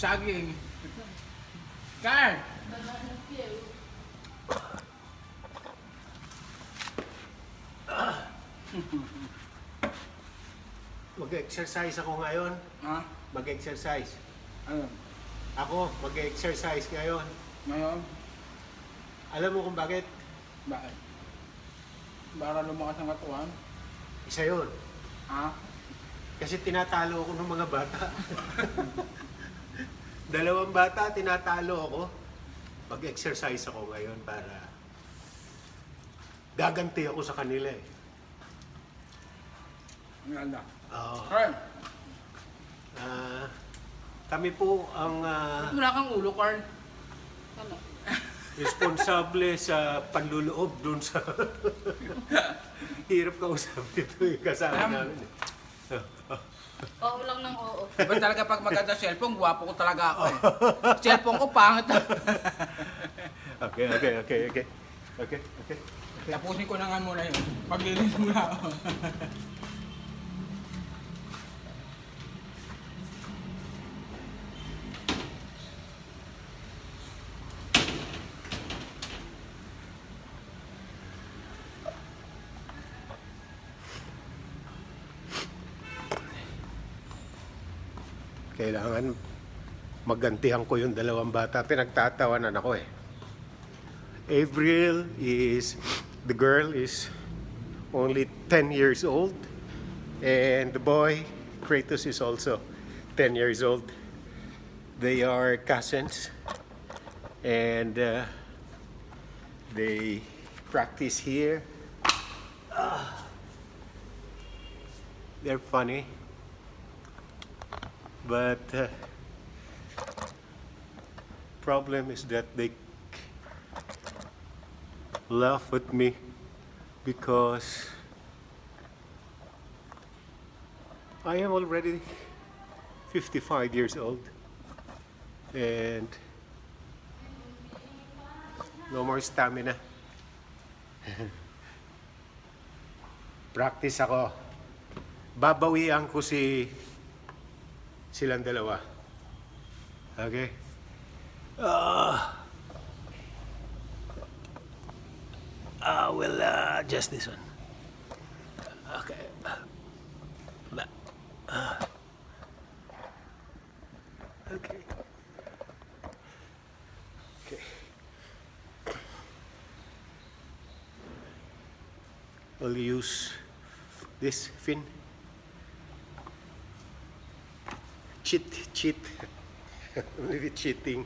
Saging. Carl! Mag-exercise ako ngayon. Ha? Mag-exercise. Ano? Ako, mag-exercise ngayon. Ngayon? Alam mo kung bakit? Bakit? Para lumakas ang katuan? Isa yun. Ha? Kasi tinatalo ako ng mga bata. Dalawang bata, tinatalo ako. Mag-exercise ako ngayon para gaganti ako sa kanila eh. Ang ganda. Oo. Carl! Ah, kami po ang ah, Ba't wala kang ulo, Carl? Ano? responsable sa panluloob dun sa hirap kausap dito yung kasama namin. eh. Oo lang ng oo. Iba talaga pag maganda cellphone, gwapo ko talaga ako eh. cellphone ko pangit. Okay, okay, okay, okay. Okay, okay. Tapusin ko na nga muna yun. Paglinis muna ako. Kailangan magantihan ko yung dalawang bata. Pinagtatawanan ako eh. Avril is, the girl is only 10 years old. And the boy, Kratos, is also 10 years old. They are cousins. And uh, they practice here. Ah. they're funny. But uh, problem is that they laugh at me because I am already 55 years old and no more stamina. Practice ako. Babawian ko si silang dalawa. Okay? Ah. Ah, well, uh, just this one. Okay. Okay. Okay. I'll use this fin. Cheat, cheat. Maybe cheating.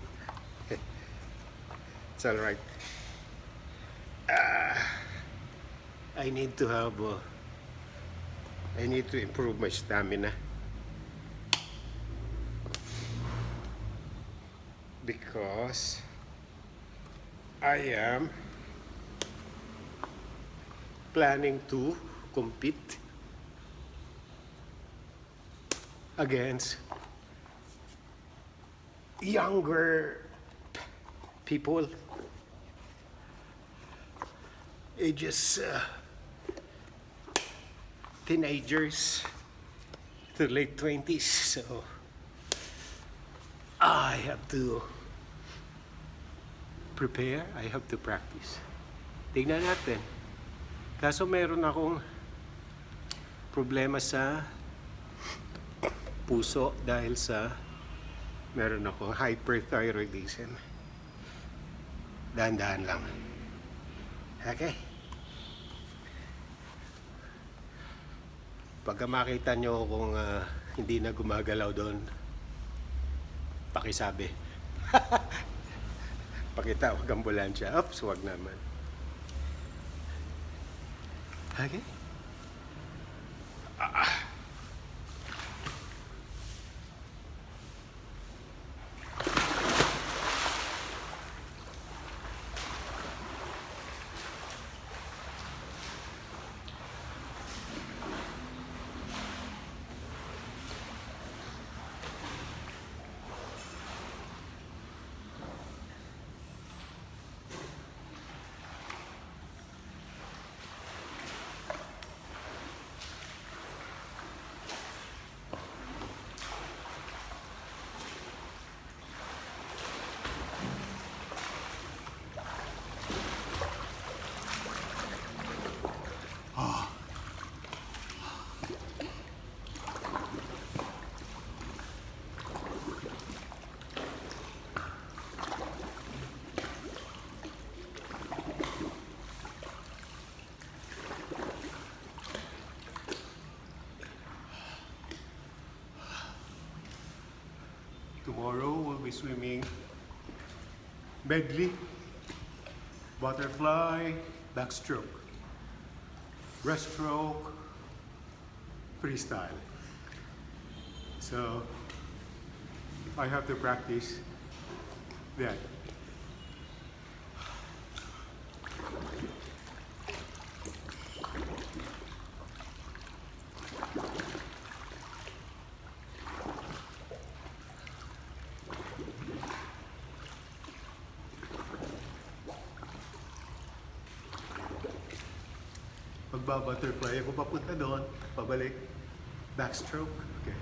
it's all right. Ah, I need to have. Uh, I need to improve my stamina because I am planning to compete against younger people, ages uh, teenagers to late 20s. So I have to prepare, I have to practice. Tingnan natin. Kaso meron akong problema sa puso dahil sa meron ako hyperthyroidism. Dahan-dahan lang. Okay? Pagka makita nyo kung ah, hindi na gumagalaw doon, pakisabi. Pakitawag ambulansya. Oops, wag naman. Okay? Swimming medley, butterfly, backstroke, breaststroke, freestyle. So I have to practice that. Magba-butterfly ako papunta doon, pabalik, backstroke. Okay.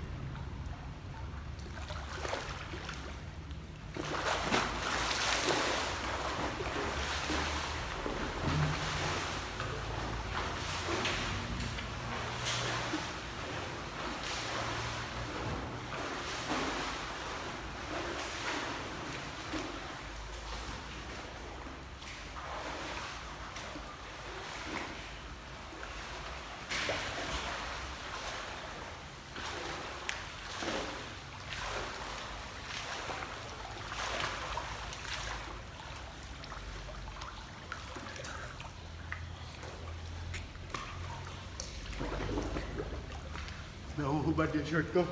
Nahuhubad yung shirt ko.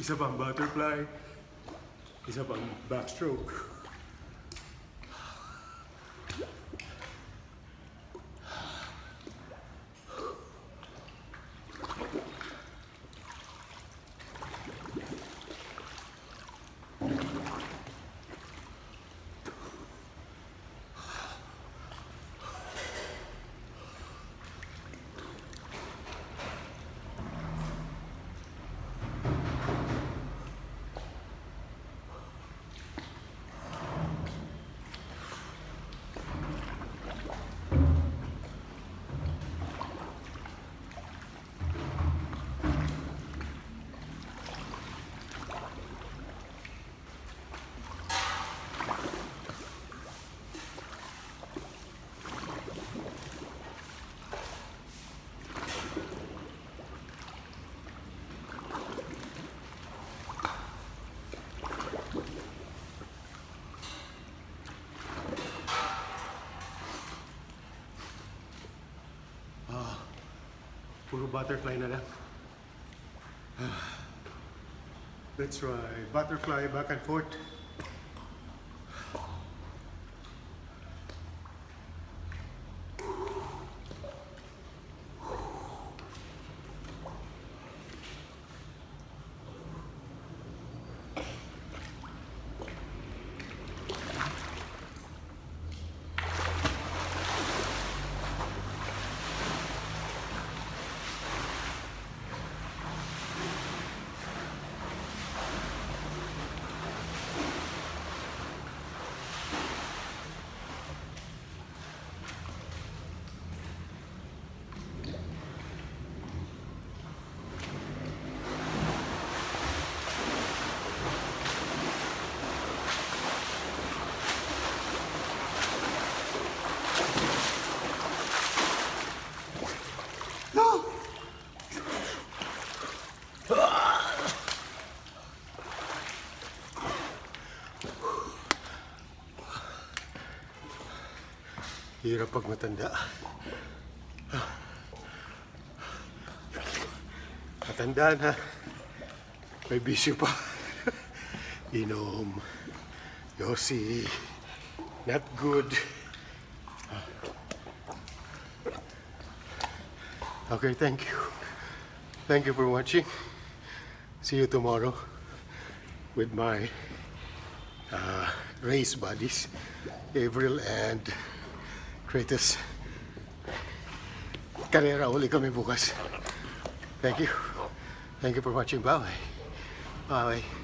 Isa pang butterfly. Isa pang backstroke. Butterfly na lang. Let's try butterfly back and forth. Hirap pag matanda. Matanda na. May bisyo pa. Inom. Yossi. Not good. Okay, thank you. Thank you for watching. See you tomorrow with my uh, race buddies, Avril and Kratos. Karera uli kami bukas. Thank you. Thank you for watching. Bye. Bye.